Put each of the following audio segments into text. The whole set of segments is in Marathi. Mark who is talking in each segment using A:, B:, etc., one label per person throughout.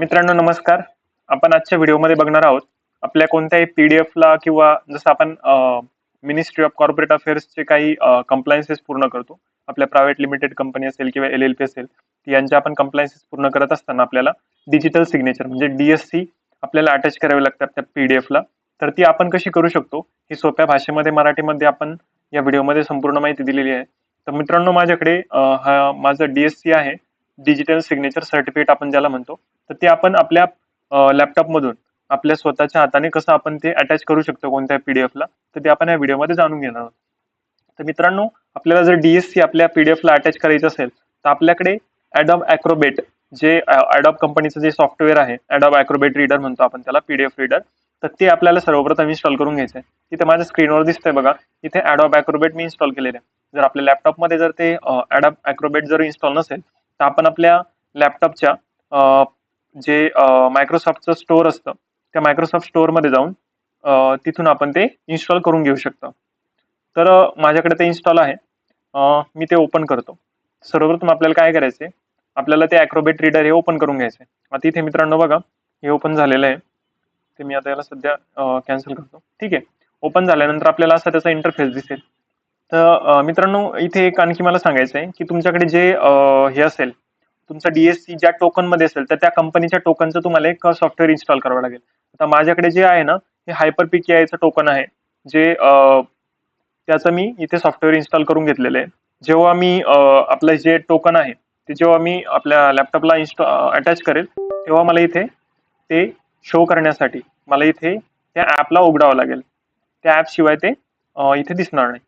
A: मित्रांनो नमस्कार. आपण आजच्या व्हिडिओमध्ये बघणार आहोत आपल्या कोणत्याही पी डी एफला किंवा जसं आपण मिनिस्ट्री ऑफ कॉर्पोरेट अफेअर्सचे काही कंप्लायन्सेस पूर्ण करतो. आपल्या प्रायव्हेट लिमिटेड कंपनी असेल किंवा एल एल पी असेल यांच्या आपण कंप्लायन्सेस पूर्ण करत असताना आपल्याला डिजिटल सिग्नेचर म्हणजे डीएससी आपल्याला अटॅच करावी लागतात त्या पी डी एफला. तर ती आपण कशी करू शकतो? ही सोप्या भाषेमध्ये मराठीमध्ये आपण या व्हिडिओमध्ये संपूर्ण माहिती दिलेली आहे. तर मित्रांनो माझ्याकडे हा माझं डीएससी आहे. डिजिटल सिग्नेचर सर्टिफिकेट आपण ज्याला म्हणतो तर ते आपण आपल्या लॅपटॉप मधून आपल्या स्वतःच्या हाताने कसं आपण ते अटॅच करू शकतो कोणत्या पीडीएफला तर ते आपण या व्हिडिओमध्ये जाणून घेणार आहोत. तर मित्रांनो आपल्याला जर डीएससी आपल्या पीडीएफला अटॅच करायचं असेल तर आपल्याकडे ॲडॉब अॅक्रोबेट जे ॲडॉब कंपनीचं जे सॉफ्टवेअर आहे ॲडॉब अॅक्रोबेट रीडर म्हणतो आपण त्याला पीडीएफ रीडर तर ते आपल्याला सर्वप्रथम इन्स्टॉल करून घ्यायचं आहे. तिथे माझ्या स्क्रीनवर दिसतंय बघा इथे ॲडॉब अॅक्रोबेट मी इन्स्टॉल केलेलं आहे. जर आपल्या लॅपटॉपमध्ये जर ते ॲडॉब अॅक्रोबेट जर इन्स्टॉल नसेल तर आपण आपल्या लॅपटॉपच्या जे मायक्रोसॉफ्टचं स्टोअर असतं त्या मायक्रोसॉफ्ट स्टोअरमध्ये जाऊन तिथून आपण ते इन्स्टॉल करून घेऊ शकतो. तर माझ्याकडे ते इन्स्टॉल आहे. मी ते ओपन करतो. सर्वप्रथम आपल्याला काय करायचं आहे आपल्याला ते ॲक्रोबेट रीडर हे ओपन करून घ्यायचं आहे आता इथे मित्रांनो बघा हे ओपन झालेलं आहे. ते मी आता याला सध्या कॅन्सल करतो. ठीक आहे. ओपन झाल्यानंतर आपल्याला असा त्याचा इंटरफेस दिसेल. तर मित्रांनो इथे एक आणखी मला सांगायचं आहे की तुमच्याकडे जे हे असेल तुमचा डीएससी ज्या टोकनमध्ये असेल तर त्या कंपनीच्या टोकनचं तुम्हाला एक सॉफ्टवेअर इन्स्टॉल करावं लागेल. आता माझ्याकडे जे आहे ना हे हायपर पीकेआयचं टोकन आहे जे त्याचं मी इथे सॉफ्टवेअर इन्स्टॉल करून घेतलेलं आहे. जेव्हा मी आपलं जे टोकन आहे ते जेव्हा मी आपल्या लॅपटॉपला इन्स्टॉ अटॅच करेल तेव्हा मला इथे ते शो करण्यासाठी मला इथे त्या ॲपला उघडावं लागेल. त्या ॲप शिवाय ते इथे दिसणार नाही.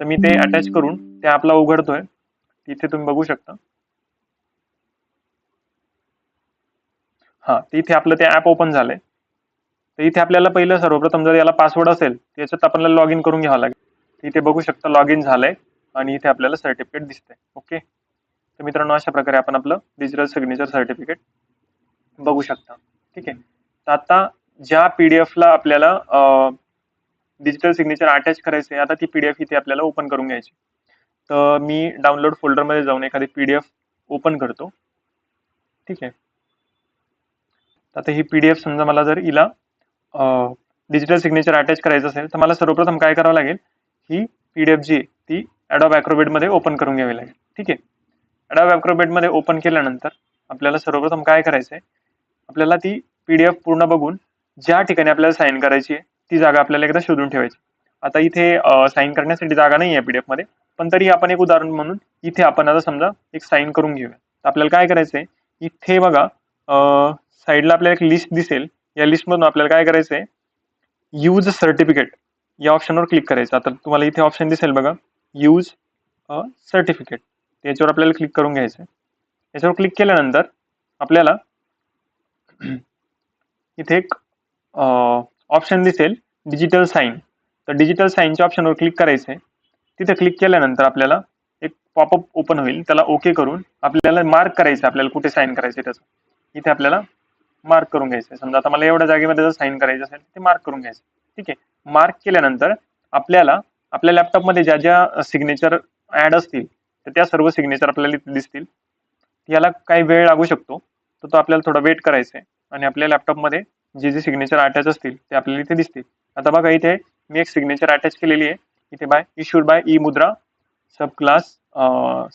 A: तर मी ते अटॅच करून त्या ॲपला उघडतोय. इथे तुम्ही बघू शकता. हा तर इथे आपलं ते ॲप ओपन झालंय. तर इथे आपल्याला पहिलं सर्वप्रथम जर याला पासवर्ड असेल तर याच्यात आपल्याला लॉग इन करून घ्यावं लागेल. इथे बघू शकता लॉग इन झालंय आणि इथे आपल्याला सर्टिफिकेट दिसतंय. ओके तर मित्रांनो अशा प्रकारे आपण आपलं डिजिटल सिग्नेचर सर्टिफिकेट बघू शकता. ठीक आहे? तर आता ज्या पीडीएफ ला आपल्याला डिजिटल सिग्नेचर अटॅच करायचे आता ती पीडीएफ इथे आपल्याला ओपन करून घ्यायची. तर मी डाउनलोड फोल्डरमध्ये जाऊन एखादी पीडीएफ ओपन करतो. ठीक आहे. आता ही पीडीएफ समजा मला जर हिला डिजिटल सिग्नेचर अटॅच करायचं असेल तर मला सर्वप्रथम काय करावं लागेल? ही पीडीएफ जी आहे, ती ॲडॉब ॲक्रोबेटमध्ये ओपन करून घ्यावी लागेल. ठीक आहे. ॲडॉब ॲक्रोबेटमध्ये ओपन केल्यानंतर आपल्याला सर्वप्रथम काय करायचं आहे आपल्याला ती पी डी एफ पूर्ण बघून ज्या ठिकाणी आपल्याला साईन करायची आहे ती जागा आपल्याला एकदा शोधून ठेवायची. आता इथे साईन करण्यासाठी जागा नाही आहे पीडीएफमध्ये पण तरी आपण एक उदाहरण म्हणून इथे आपण आता समजा एक साईन करून घेऊया. तर आपल्याला काय करायचं आहे इथे बघा साईडला आपल्याला एक लिस्ट दिसेल. या लिस्टमधून आपल्याला काय करायचं आहे यूज सर्टिफिकेट या ऑप्शनवर क्लिक करायचं. आता तुम्हाला इथे ऑप्शन दिसेल बघा यूज सर्टिफिकेट याच्यावर आपल्याला क्लिक करून घ्यायचं आहे याच्यावर क्लिक केल्यानंतर आपल्याला इथे एक ऑप्शन दिसेल डिजिटल साईन तर डिजिटल साईनच्या ऑप्शनवर क्लिक करायचं आहे तिथे क्लिक केल्यानंतर आपल्याला एक पॉपअप ओपन होईल. त्याला ओके करून आपल्याला मार्क करायचं आहे आपल्याला कुठे साईन करायचं त्याचं. इथे आपल्याला मार्क करून घ्यायचं आहे समजा आता मला एवढ्या जागेमध्ये जर साईन करायचं असेल ते मार्क करून घ्यायचं ठीक आहे. मार्क केल्यानंतर आपल्याला आपल्या लॅपटॉपमध्ये ज्या ज्या सिग्नेचर ऍड असतील तर त्या सर्व सिग्नेचर आपल्याला दिसतील. याला काही वेळ लागू शकतो. तर तो आपल्याला थोडा वेट करायचा आहे आणि आपल्या लॅपटॉपमध्ये जे जे सिग्नेचर अटॅच असतील ते आपल्याला इथे दिसतील. आता बघा इथे मी एक सिग्नेचर अटॅच केलेली आहे. इथे bye issued by e Mudra sub class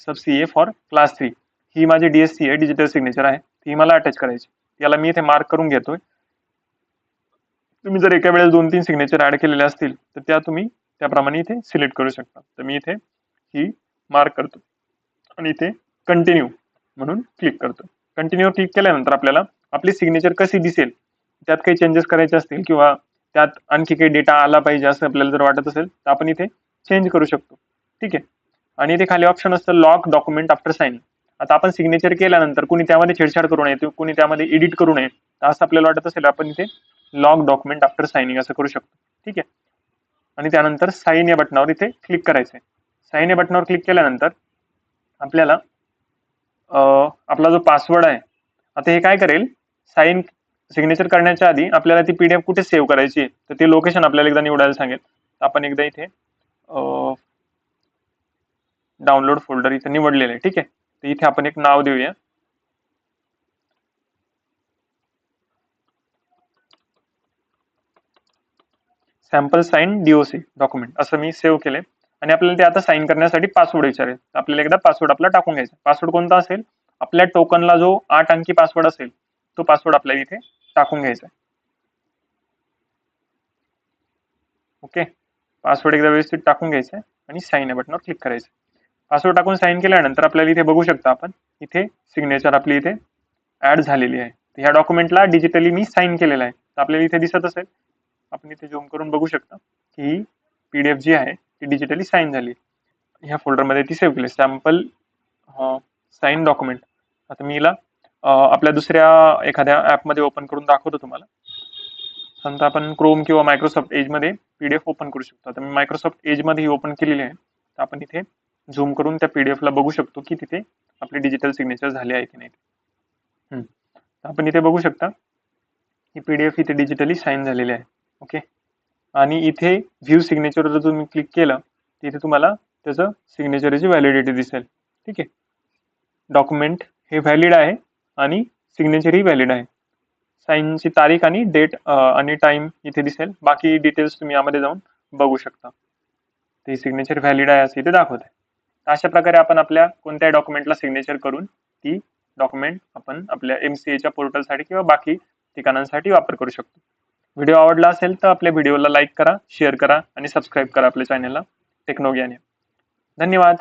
A: sub C A for class three ही माझी डीएससी आहे डिजिटल सिग्नेचर आहे. ती मला अटॅच करायची. याला मी इथे मार्क करून घेतोय. तुम्ही जर एका वेळेस दोन तीन सिग्नेचर ऍड केलेले असतील तर त्या तुम्ही त्याप्रमाणे इथे सिलेक्ट करू शकता. तर मी इथे ही मार्क करतो. आणि इथे कंटिन्यू म्हणून क्लिक करतो. कंटिन्यू क्लिक केल्यानंतर आपल्याला आपली सिग्नेचर कशी दिसेल त्यात काही चेंजेस करायचे असतील किंवा त्यात आणखी काही डेटा आला पाहिजे असं आपल्याला जर वाटत असेल तर आपण इथे चेंज करू शकतो. ठीक आहे? आणि इथे खाली ऑप्शन असतं लॉक डॉक्युमेंट आफ्टर साईन आता आपण सिग्नेचर केल्यानंतर कुणी त्यामध्ये छेडछाड करू नये कुणी त्यामध्ये एडिट करू नये असं आपल्याला वाटत असेल आपण इथे लॉक डॉक्युमेंट आफ्टर साईनिंग असं करू शकतो. ठीक आहे? आणि त्यानंतर साईन या बटनावर इथे क्लिक करायचं आहे साईन या बटनावर क्लिक केल्यानंतर आपल्याला आपला जो पासवर्ड आहे आता हे काय करेल? साईन सिग्नेचर करण्याच्या आधी आपल्याला ती पीडीएफ कुठे सेव्ह करायची तर ते लोकेशन आपल्याला एकदा निवडायला सांगेल. आपण एकदा इथे डाउनलोड फोल्डर इथे निवडलेलं आहे. ठीक आहे? तर इथे आपण एक नाव देऊया. सॅम्पल साईन डीओसी डॉक्युमेंट असं मी सेव्ह केले आणि आपल्याला ते आता साईन करण्यासाठी पासवर्ड विचारेल आपल्याला एकदा पासवर्ड आपला टाकून घ्यायचा पासवर्ड कोणता असेल? आपल्या टोकनला जो आठ अंकी पासवर्ड असेल तो पासवर्ड आपल्याला इथे टाकून घ्यायचा. आहे ओके? पासवर्ड एकदा व्यवस्थित टाकून घ्यायचा आहे आणि साईन या बटनवर क्लिक करायचं. पासवर्ड टाकून साईन केल्यानंतर आपल्याला इथे बघू शकता आपण इथे सिग्नेचर आपली इथे ऍड झालेली आहे. ह्या डॉक्युमेंटला डिजिटली मी साईन केलेला आहे. तर आपल्याला इथे दिसत असेल आपण इथे झूम करून बघू शकता की ही एफ जी आहे ती डिजिटली साईन झाली. ह्या फोल्डरमध्ये ती सेव्ह केली. सॅम्पल साईन डॉक्युमेंट आता मी हिला आपल्या दुसऱ्या एखाद्या ॲपमध्ये ओपन करून दाखवतो तुम्हाला. समजा आपण क्रोम किंवा मायक्रोसॉफ्ट एजमध्ये पीडीएफ ओपन करू शकतो. आता मी मायक्रोसॉफ्ट एजमध्ये ही ओपन केलेली आहे. तर आपण इथे झूम करून त्या पीडीएफला बघू शकतो की तिथे आपले डिजिटल सिग्नेचर झाले आहे की नाही. तर आपण इथे बघू शकता ही पीडीएफ इथे डिजिटली साईन झालेली आहे. ओके आणि इथे व्ह्यू सिग्नेचर जर तुम्ही क्लिक केलं तर इथे तुम्हाला त्याचं सिग्नेचरची व्हॅलिडिटी दिसेल. ठीक आहे? डॉक्युमेंट हे व्हॅलिड आहे. आणि सिग्नेचर ही व्हॅलिड आहे. साईनची तारीख आणि डेट आणि टाइम इथे दिसेल. बाकी डिटेल्स तुम्ही यामध्ये जाऊन बघू शकता. ते सिग्नेचर व्हॅलिड आहे असं इथे दाखवत आहे. अशा प्रकारे आपण आपल्या कोणत्याही डॉक्युमेंटला सिग्नेचर करून ती डॉक्युमेंट आपण आपल्या एम सी एच्या पोर्टलसाठी किंवा बाकी ठिकाणांसाठी वापर करू शकतो. व्हिडिओ आवडला असेल तर आपल्या व्हिडिओला लाईक करा शेअर करा आणि सबस्क्राईब करा आपल्या चॅनलला टेक्नोग्याने धन्यवाद.